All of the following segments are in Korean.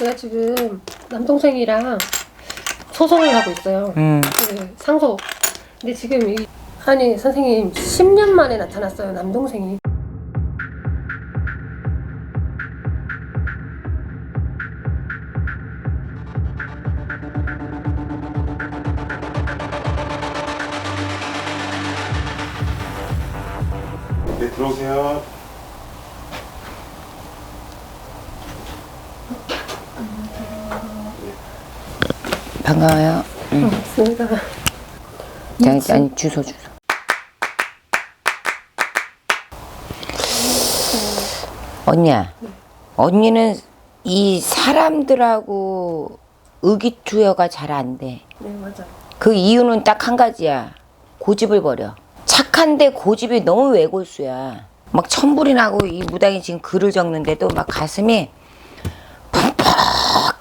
제가 지금 남동생이랑 소송을 하고 있어요. 음. 그 상소. 근데 지금 이 아니 선생님 10년 만에 나타났어요 남동생이. 네, 들어오세요. 반가워요. 응. 맞습니다. 아니, 아니 주소 주소. 언니야, 언니는 이 사람들하고 의기투여가 잘 안 돼. 네 맞아요. 그 이유는 딱 한 가지야. 고집을 버려. 착한데 고집이 너무 외골수야. 막 천불이 나고 이 무당이 지금 글을 적는데도 막 가슴이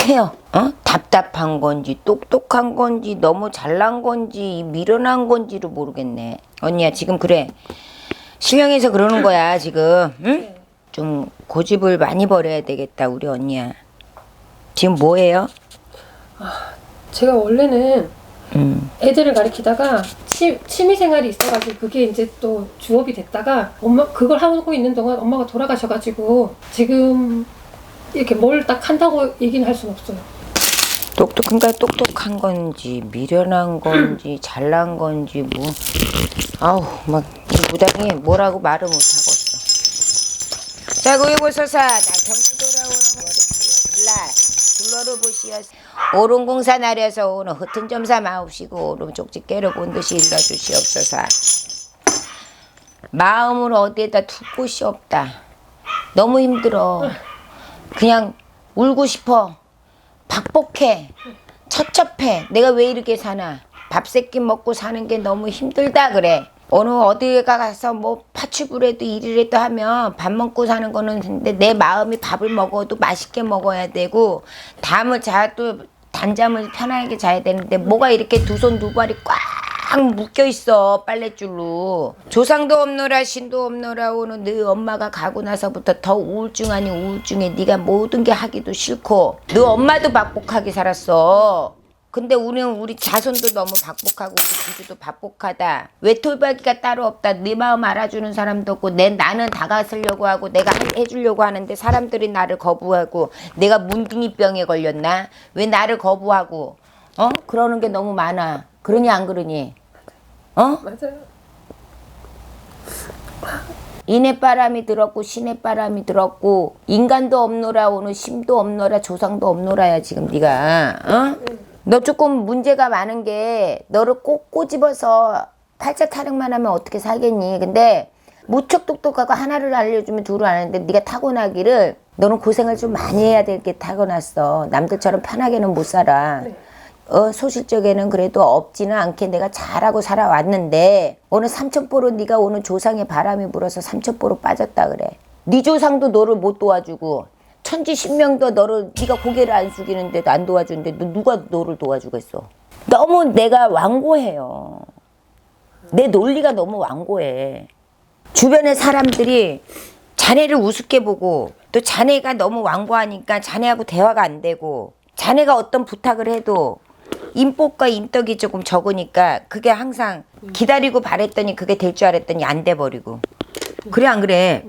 퍽퍽해요. 어? 답답한 건지 똑똑한 건지 너무 잘난 건지 미련한 건지를 모르겠네. 언니야 지금 그래. 실령에서 그러는 거야 지금. 응? 좀 고집을 많이 버려야 되겠다 우리 언니야. 지금 뭐해요? 제가 원래는 음. 애들을 가리키다가 치, 취미 생활이 있어가지고 그게 이제 또 주업이 됐다가 엄마 그걸 하고 있는 동안 엄마가 돌아가셔가지고 지금 이렇게 뭘 딱 한다고 얘기는 할 수는 없어요. 똑똑한가 똑똑한 건지 미련한 건지 잘난 건지 뭐 아우 막이 무당이 뭐라고 말을 못 하고 있어. 자 고유고소사 나 경주 돌아오는 거라 불러로 보시어 오른 공사 날에서 오는 흩은 점사 마옵시고 오른 쪽지 깨러 본 듯이 일러 주시옵소서. 마음을 어디에다 둘 곳이 없다. 너무 힘들어. 그냥 울고 싶어. 박복해. 첩첩해. 내가 왜 이렇게 사나. 밥 세끼 먹고 사는 게 너무 힘들다 그래. 어느 어디에 가서 뭐 파출부라도 일이라도 하면 밥 먹고 사는 거는 근데 내 마음이 밥을 먹어도 맛있게 먹어야 되고 잠을 자도 단잠을 편하게 자야 되는데 뭐가 이렇게 두 손 두 발이 꽉 묶여 있어 빨랫줄로. 조상도 없노라 신도 없노라 오는 너 엄마가 가고 나서부터 더 우울증 아니 우울증에 네가 모든 게 하기도 싫고. 너 엄마도 박복하게 살았어. 근데 우리는 우리 자손도 너무 박복하고 우리 구주도 박복하다. 외톨박이가 따로 없다. 네 마음 알아주는 사람도 없고 내 나는 다가서려고 하고 내가 하- 해주려고 하는데 사람들이 나를 거부하고 내가 문둥이병에 걸렸나? 왜 나를 거부하고? 어? 그러는 게 너무 많아. 그러니 안 그러니 어? 맞아요. 인의 바람이 들었고 신의 바람이 들었고 인간도 없노라 오늘 심도 없노라 조상도 없노라야 지금 네가. 어? 너 조금 문제가 많은 게 너를 꼭 꼬집어서 팔자 타령만 하면 어떻게 살겠니? 근데 무척 똑똑하고 하나를 알려주면 둘을 아는데 네가 타고나기를 너는 고생을 좀 많이 해야 될 게 타고났어. 남들처럼 편하게는 못 살아 어, 소실적에는 그래도 없지는 않게 내가 잘하고 살아왔는데 오늘 삼천포로 네가 오늘 조상의 바람이 불어서 삼천포로 빠졌다 그래. 네 조상도 너를 못 도와주고 천지 신명도 너를 네가 고개를 안 숙이는데도 안 도와주는데 너 누가 너를 도와주겠어? 너무 내가 완고해요. 내 논리가 너무 완고해. 주변의 사람들이 자네를 우습게 보고 또 자네가 너무 완고하니까 자네하고 대화가 안 되고 자네가 어떤 부탁을 해도 인복과 인덕이 조금 적으니까 그게 항상 기다리고 바랬더니 그게 될 줄 알았더니 안 돼 버리고 그래 안 그래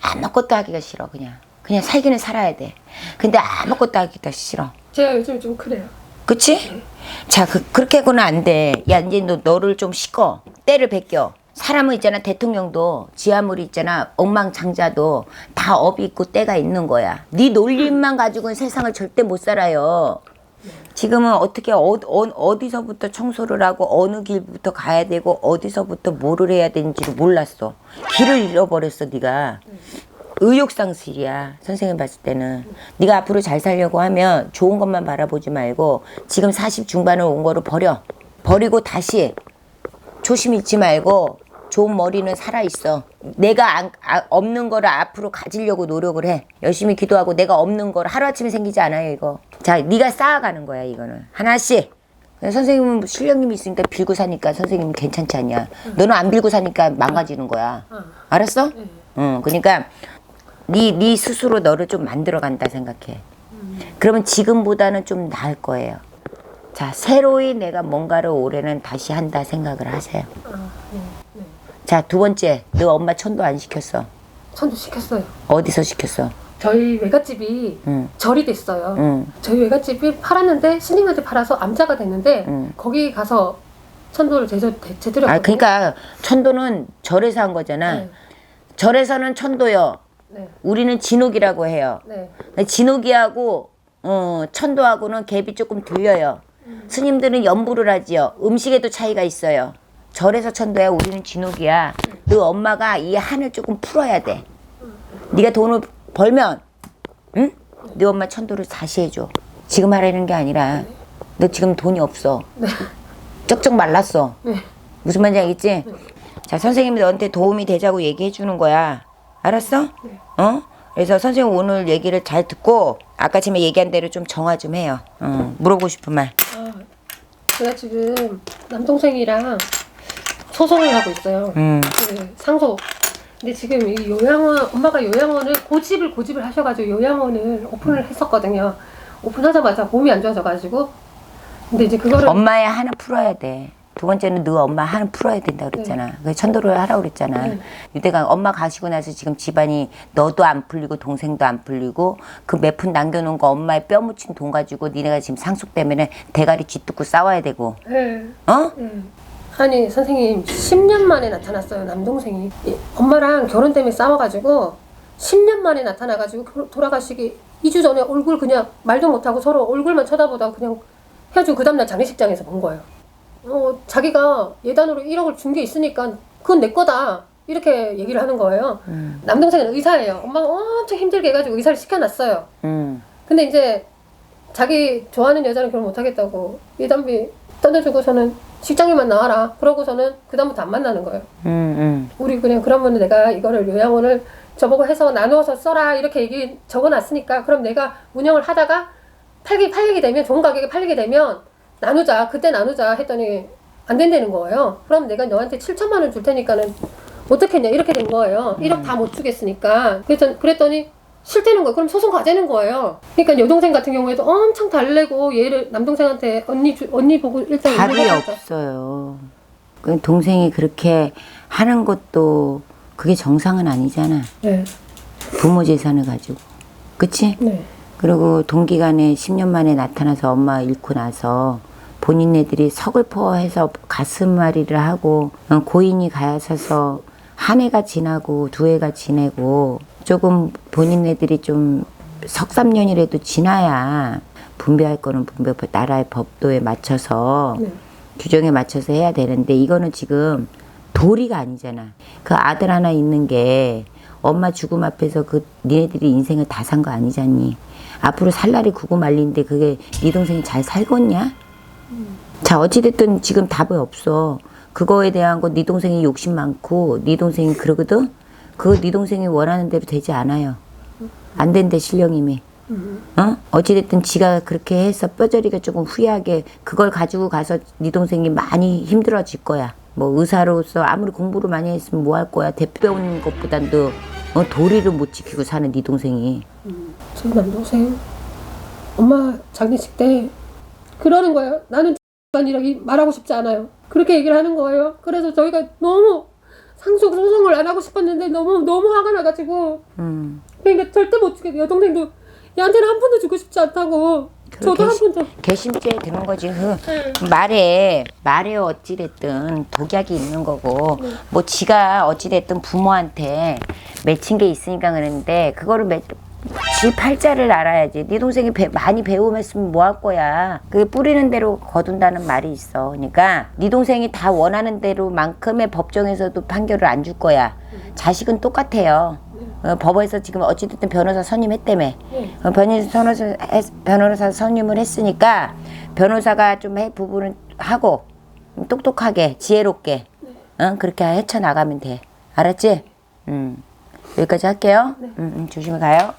아무것도 하기가 싫어 그냥 그냥 살기는 살아야 돼 근데 아무것도 하기가 싫어 제가 요즘 좀 그래요. 그치? 자, 그, 그렇게 하고는 안 돼. 야, 이제 너, 너를 좀 씻어. 때를 베껴. 사람은 있잖아, 대통령도, 지하물이 있잖아, 엉망장자도 다 업이 있고 때가 있는 거야. 네 논리만 가지고는 세상을 절대 못 살아요. 지금은 어떻게, 어, 어, 디서부터 청소를 하고, 어느 길부터 가야 되고, 어디서부터 뭐를 해야 되는지를 몰랐어. 길을 잃어버렸어, 네가. 의욕상실이야. 선생님 봤을 때는. 네가 앞으로 잘 살려고 하면 좋은 것만 바라보지 말고 지금 40 중반을 온 거를 버려. 버리고 다시 조심 잃지 말고 좋은 머리는 살아있어 내가 안- 아, 없는 거를 앞으로 가지려고 노력을 해 열심히 기도하고 내가 없는 거를 하루아침에 생기지 않아요 이거 자 네가 쌓아가는 거야 이거는 하나씩 선생님은 실력님이 있으니까 빌고 사니까 선생님은 괜찮지 않냐 너는 안 빌고 사니까 망가지는 거야 알았어? 응, 그러니까 네, 네 스스로 너를 좀 만들어 간다 생각해. 그러면 지금보다는 좀 나을 거예요. 자, 새로이 내가 뭔가를 올해는 다시 한다 생각을 하세요. 아, 네, 네. 자, 두 번째, 너 엄마 천도 안 시켰어. 천도 시켰어요. 어디서 시켰어? 저희 외갓집이 응, 절이 됐어요. 응, 저희 외갓집이 팔았는데 스님한테 팔아서 암자가 됐는데 응. 거기 가서 천도를 제대로 제대로 아. 그러니까 천도는 절에서 한 거잖아. 네, 절에서는 천도요. 네, 우리는 진옥이라고 해요. 네. 진옥이하고 어, 천도하고는 갭이 조금 들려요. 스님들은 연부를 하지요. 음식에도 차이가 있어요. 절에서 천도야, 우리는 진옥이야. 너 엄마가 이 한을 조금 풀어야 돼. 네가 돈을 벌면, 응? 네 엄마 천도를 다시 해줘. 지금 하라는 게 아니라, 너 지금 돈이 없어. 쩍쩍 말랐어. 네. 무슨 말인지 알겠지? 자, 선생님이 너한테 도움이 되자고 얘기해 주는 거야. 알았어? 어? 그래서 선생님 오늘 얘기를 잘 듣고 아까 전에 얘기한 대로 좀 정화 좀 해요. 어, 물어보고 싶은 말. 아, 제가 지금 남동생이랑 소송을 하고 있어요. 음, 그 상소. 근데 지금 이 요양원 엄마가 요양원을 고집을 고집을 하셔가지고 요양원을 오픈을 했었거든요. 오픈하자마자 몸이 안 좋아져가지고. 근데 이제 그거를 엄마의 한을 풀어야 돼. 두 번째는 너 엄마 한을 풀어야 된다 그랬잖아. 그래서 천도를 하라고 그랬잖아. 네. 이때가 엄마 가시고 나서 지금 집안이 너도 안 풀리고 동생도 안 풀리고 그 몇 푼 남겨놓은 거 엄마의 뼈 묻힌 돈 가지고 니네가 지금 상속 때문에 대가리 쥐뜯고 싸워야 되고. 네. 어? 네. 아니 선생님 10년 만에 나타났어요 남동생이. 이 엄마랑 결혼 때문에 싸워가지고 10년 만에 나타나가지고 그- 돌아가시기 2주 전에 얼굴 그냥 말도 못하고 서로 얼굴만 쳐다보다가 그냥 헤어지고 그 다음날 장례식장에서 본 거예요. 어, 자기가 예단으로 1억을 준 게 있으니까 그건 내 거다. 이렇게 얘기를 하는 거예요. 남동생은 의사예요. 엄마가 엄청 힘들게 해가지고 의사를 시켜놨어요. 음. 근데 이제 자기 좋아하는 여자는 결혼 못하겠다고 예단비 떠내주고서는 직장인만 나와라. 그러고서는 그다음부터 안 만나는 거예요. 음, 음. 우리 그냥 그러면 내가 이거를 요양원을 저보고 해서 나누어서 써라 이렇게 얘기 적어놨으니까 그럼 내가 운영을 하다가 팔기 팔리게 되면 좋은 가격에 팔리게 되면 나누자 그때 나누자 했더니 안 된다는 거예요. 그럼 내가 너한테 7천만 원 줄 테니까는 어떻겠냐 이렇게 된 거예요. 1억 다 못 주겠으니까 그랬더니, 그랬더니 싫다는 거예요. 그럼 소송 가자는 거예요. 그러니까 여동생 같은 경우에도 엄청 달래고 얘를 남동생한테 언니 주, 언니 보고 일단 답이 하자. 없어요. 그 동생이 그렇게 하는 것도 그게 정상은 아니잖아. 네, 부모 재산을 가지고. 그치? 네, 그리고 동기간에 10년 만에 나타나서 엄마 잃고 나서 본인네들이 서글퍼해서 가슴앓이를 하고 어, 고인이 가서서 한 해가 지나고 두 해가 지내고 조금 본인네들이 좀 석삼년이라도 지나야 분배할 거는 분배 나라의 법도에 맞춰서 네. 규정에 맞춰서 해야 되는데 이거는 지금 도리가 아니잖아. 그 아들 하나 있는 게 엄마 죽음 앞에서 그 니네들이 인생을 다 산 거 아니잖니. 앞으로 살 날이 구고 말린데 그게 네 동생이 잘 살겠냐? 자 어찌됐든 지금 답이 없어. 그거에 대한 거 네 동생이 욕심 많고 네 동생이 그러거든. 그거 네 동생이 원하는 대로 되지 않아요. 안 된대 신령님이. 어? 어찌됐든 지가 그렇게 해서 뼈저리가 조금 후회하게 그걸 가지고 가서 네 동생이 많이 힘들어질 거야. 뭐 의사로서 아무리 공부를 많이 했으면 뭐 할 거야. 대표 배우는 것보단 더 어, 도리를 못 지키고 사는 네 동생이. 저 남동생 엄마 장례식 때 그러는 거예요. 나는 이- 말하고 싶지 않아요. 그렇게 얘기를 하는 거예요. 그래서 저희가 너무 상속 소송을 안 하고 싶었는데 너무 너무 화가 나가지고 음. 그러니까 절대 못 주게 여동생도 얘한테는 한 푼도 주고 싶지 않다고. 저도 한 푼도. 개심죄 드는 거지. 그 말에 말에 어찌 됐든 독약이 있는 거고 뭐 지가 어찌 됐든 부모한테 맺힌 게 있으니까 그러는데 그거를 맺, 지 팔자를 알아야지. 네 동생이 배- 많이 배움했으면 뭐 할 거야. 그게 뿌리는 대로 거둔다는 말이 있어. 그러니까 네 동생이 다 원하는 대로만큼의 법정에서도 판결을 안 줄 거야. 자식은 똑같아요. 어, 법원에서 지금 어찌됐든 변호사 선임했다며. 어, 변호사, 했- 변호사 선임을 했으니까 변호사가 좀 해 부분은 하고 똑똑하게 지혜롭게 어, 그렇게 헤쳐나가면 돼. 알았지? 음. 여기까지 할게요. 음, 음, 조심히 가요.